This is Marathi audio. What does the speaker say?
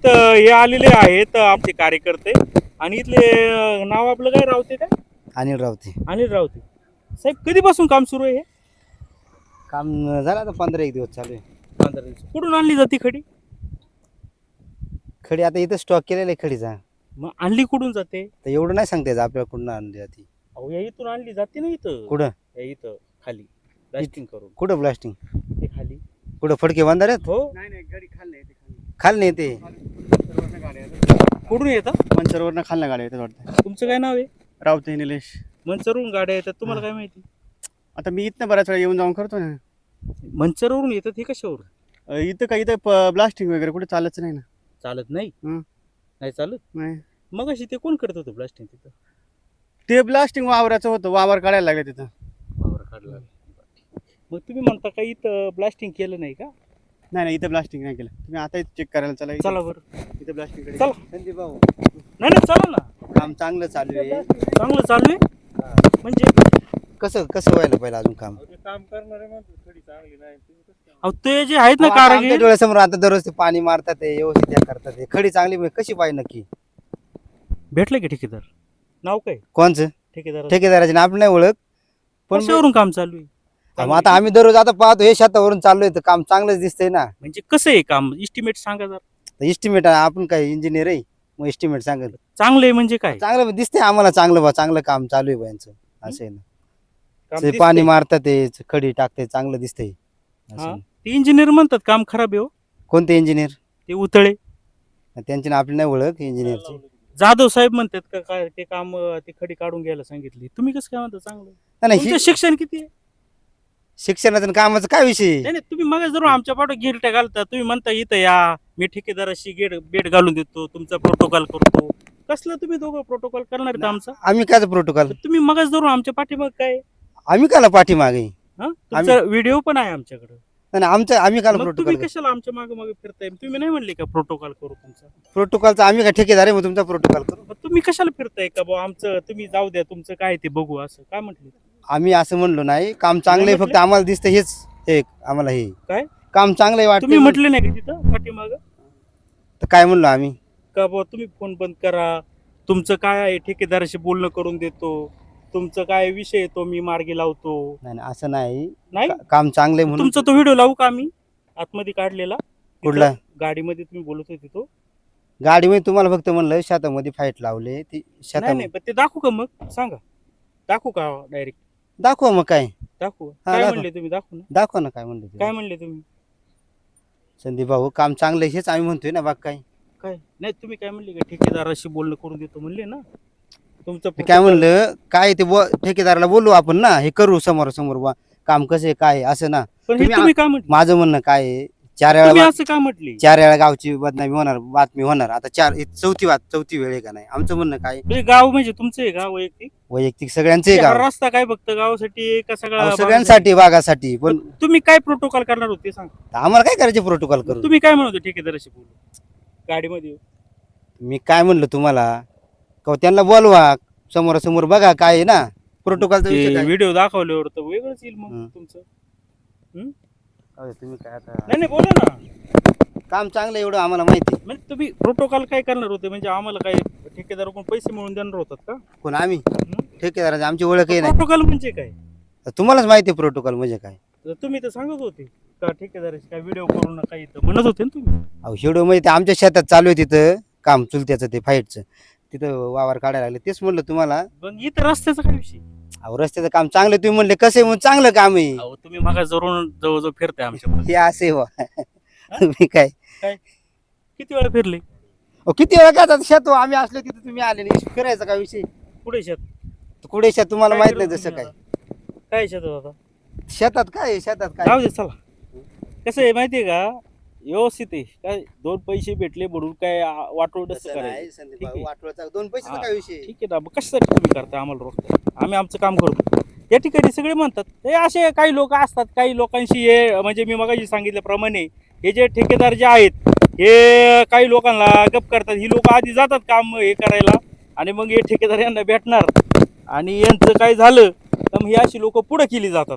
इथं हे आलेले आहेत आमचे कार्यकर्ते. आणि इथले नाव आपलं काय? रावते काय? अनिल रावते. अनिल रावते. साहेब कधीपासून काम सुरू आहे हे? काम झालं आता पंधरा एक दिवस चालू आहे. पंधरा दिवस. कुठून आणली जाते खडी? खडी आता इथं स्टॉक केलेला आहे खडीचा. मग आणली कुठून जाते? तर एवढं नाही सांगता आपल्याला कुठं आणली जाते. अहो या इथून आणली जाते ना इथं. कुठं? या इथं खाली. ब्लास्टिंग करून. कुठं ब्लास्टिंग ते खाली. कुठं फडके बांधार आहेत? हो. खाल नाही ते कुठून येतात? मंचरवरनं खालना गाड्या येतात वाटतं. तुमचं काय नाव आहे? रावते निलेश. मंचरवरून गाड्या येतात तुम्हाला काय माहिती? आता मी इथनं बऱ्याच वेळा येऊन जाऊन करतो ना. मंचरवरून येतात हे कशावर अ, इथं काही इथं ब्लास्टिंग वगैरे कुठे चालच नाही ना. चालत नाही? हं. नाही चालत? नाही. मग अशी ते कोण करत होतं ब्लास्टिंग तिथं? ते ब्लास्टिंग वावराचं होतं वावर काढायला लागले तिथं. वावर काढला मग तुम्ही म्हणता का इथं ब्लास्टिंग केलं नाही का? नाही नाही इथं ब्लास्टिंग नाही केलं. तुम्ही आता चेक करायला चला इथं- चला बरं. इथं ब्लास्टिंग चला. संदीप भाऊ. नाही नाही चला ना. काम चांगलं चालू आहे. चांगलं चालू आहे. म्हणजे कसं कसं व्हायला पाहिजे अजून काम? काम करणारे अहो ते जे आहेत ना आमच्या कारागीर डोळ्यासमोर आता दररोज ते पाणी मारतात ते व्यवस्थित हे करतात. ते खडी चांगली म्हणजे कशी पाहिजे नक्की? भेटले की ठेकेदार? नाव काय? कोणचं? ठेकेदार ठेकेदाराची ना आपली नाही ओळख. पण कशावरून काम चालू आहे? मग आता आम्ही दररोज आता पाहतो हे शेतावरून चाललोय तर काम चांगलंच दिसतंय ना. म्हणजे कसं आहे काम? इस्टिमेट सांगा जर. इस्टिमेट आपण काय इंजिनियर आहे मग इस्टिमेट सांगेल चांगलं आहे म्हणजे काय? चांगलं दिसतंय आम्हाला चांगलं बा चांगलं काम चालू आहे बा यांचं. असं आहे ना. काम ते दिसतंय. पाणी मारतात ते खडी टाकते चांगलं दिसतंय. असं हा. आहे. ते इंजिनियर म्हणतात काम खराब आहे हो. कोणते इंजिनियर ते उतळे. त्यांची ना आपली नाही ओळख इंजिनियरची जाधव साहेब म्हणतात का काय ते काम अं, ते खडी काढून घ्यायला सांगितली. तुम्ही कसं काय म्हणता चांगलं? नाही, नाही तुमचं हि- शिक्षण किती आहे? शिक्षणाचं आणि कामाचं काय विषय? नाही नाही तुम्ही मग जरूर आमच्या पाठो गिरट्या घालता. तुम्ही म्हणता इथं या मी ठेकेदाराशी गेट बेट घालून देतो तुमचा प्रोटोकॉल करतो. कसलं तुम्ही दोघं प्रोटोकॉल करणार आहेत आमचा? आम्ही काय प्रोटोकॉल तुम्ही मगच जरूर आमच्या पाठीमाग काय? आम्ही काला पाठीमागे? हा? तुमचा व्हिडिओ पण आहे आमच्याकडे. आमचं आम्ही काला मग तुम्ही प्रोटोकॉल कशाला आमच्या मागे मागे फिरताय? तुम्ही नाही म्हणले का प्रोटोकॉल करू तुमचा? प्रोटोकॉलचा आम्ही काय ठेकेदार आहे मग तुमचा प्रोटोकॉल करू? मग तुम्ही कशाला फिरताय का बुवा? आमचं तुम्ही जाऊ द्या तुमचं काय ते बघू असं. काय म्हटलं? आम्ही असं म्हणलो नाही. काम चांगलं आहे फक्त आम्हाला दिसतं हेच हे आम्हाला हे. काय? काम चांगलं आहे तुम्ही वाटतं म्हटले नाही का तिथं पाठीमाग? तर काय म्हणलो आम्ही? का बुवा तुम्ही फोन बंद करा. तुमचं काय आहे? ठेकेदाराशी बोलणं करून देतो. तुमचं काय विषय आहे तो मी मार्गी लावतो. नाही नाही, असं नाही. नाही? का- काम चांगलं आहे म्हणून तुमचा तो व्हिडिओ लावू का आम्ही? आतमध्ये काढलेला. तिथं कुठला? गाडीमध्ये तुम्ही बोलत होते तो. गाडीमध्ये तुम्हाला फक्त म्हणलं शेतामध्ये फाईट लावले. ती नाही शेता नाही पण ते दाखवू का मग? सांगा. दाखवू का डायरेक्ट दाखवा मग काय. दाखवू. हा, काय दाखव. म्हणले तुम्ही? दाखवू ना. दाखवा ना काय म्हणलं ते. काय म्हणले तुम्ही? संदीप भाऊ काम चांगलं आहे हेच आम्ही म्हणतोय ना बाग काय. काय? नाही तुम्ही काय म्हणले का? ठेकेदाराशी बोलणं करून देतो म्हणले ना. तुमचं मी काय म्हणलं काय ते बो- ठेकेदाराला बोलू आपण ना हे करू समोर समोर बा. काम कसं आहे काय आहे, असं ना. पण हे तुम्ही तुम्ही काय म्हटले माझं म्हणणं काय आहे चार तुम्ही वेळा असं का म्हटले? चार वेळा गावची बदनामी होणार बातमी होणार. आता चार ही चौथी बात चौथी वेळ आहे का नाही? आमचं म्हणणं काय? म्हणजे गाव म्हणजे तुमचं आहे गाव वैयक्तिक? वैयक्तिक सगळ्यांचं आहे हा गाव. रस्ता काय फक्त गावासाठी आहे का सगळा अहो, सगळ्यांसाठी बागासाठी पण भागासाठी? तुम्ही काय प्रोटोकॉल करणार होते सांग. आम्हाला काय करायचे प्रोटोकॉल करू तुम्ही काय म्हणत ठेकेदाराशी बोलू गाडीमध्ये? मी काय म्हणलं तुम्हाला? का त्यांना बोलवा. समोर समोर बघा काय आहे ना. काय? व्हिडिओ दाखवल्यावर तर वेगळंच येईल मग हं. तुमचं. अहो, तुम्ही काय आता? नाही नाही बोला ना. काम चांगलं एवढं आम्हाला माहिती. आहे. म्हणजे तुम्ही प्रोटोकॉल काय करणार होते? म्हणजे आम्हाला काय ठेकेदाराकडून पैसे मिळून देणार होतात का? कोण आम्ही? ठेकेदाराची आमची ओळख आहे नाही प्रोटोकॉल म्हणजे काय? तुम्हालाच माहिती प्रोटोकॉल म्हणजे काय. तर तुम्ही तर सांगत होते का ठेकेदाराची काय व्हिडिओ करू नका इथं म्हणत होते ना तुम्ही? अहो शेवडं माहिती आमच्या शेतात चालू आहे तिथं काम चुलत्याचं ते फाईटचं तिथं वावर काढायला लागले. तेच म्हणलं तुम्हाला. मग इथं रस्त्याचा काय विषय? अहो रस्त्याचं काम चांगलं तुम्ही म्हणले कसं आहे म्हणून चांगलं काम आहे. अहो तुम्ही मग जवळ जवळजवळ फिरताय आमच्या हे असे वा तुम्ही काय? किती वेळा फिरले? अहो, किती वेळा काय आता शेत हो, आम्ही असलो तिथं तुम्ही आले नाही. फिरायचा काय विषय? पुढे शेत? कुठे शेत? तुम्हाला माहीत नाही जसं काय? काय शेत आता? शेतात काय आहे, शेतात काय? जाऊ दे चला. कसं आहे माहितीये का? व्यवस्थित आहे. काय दोन पैसे भेटले म्हणून काय वाटोळ तसं करायचं. नाही, संदीप ठीक भाऊ, आहे. वाटोळाचा दोन पैशाचा हा, काय विषय ठीक आहे ना मग कशासाठी तुम्ही करता आम्हाला रोखता आम्ही आमचं काम करतो. या ठिकाणी सगळे म्हणतात हे असे काही लोक असतात काही लोकांशी हे म्हणजे मी मगाशी सांगितल्याप्रमाणे हे जे ठेकेदार जे आहेत हे काही लोकांना गप करतात. ही लोक आधी जातात काम हे करायला आणि मग हे ठेकेदार यांना भेटणार. आणि यांचं काय झालं तर मग ही अशी लोक पुढं केली जातात.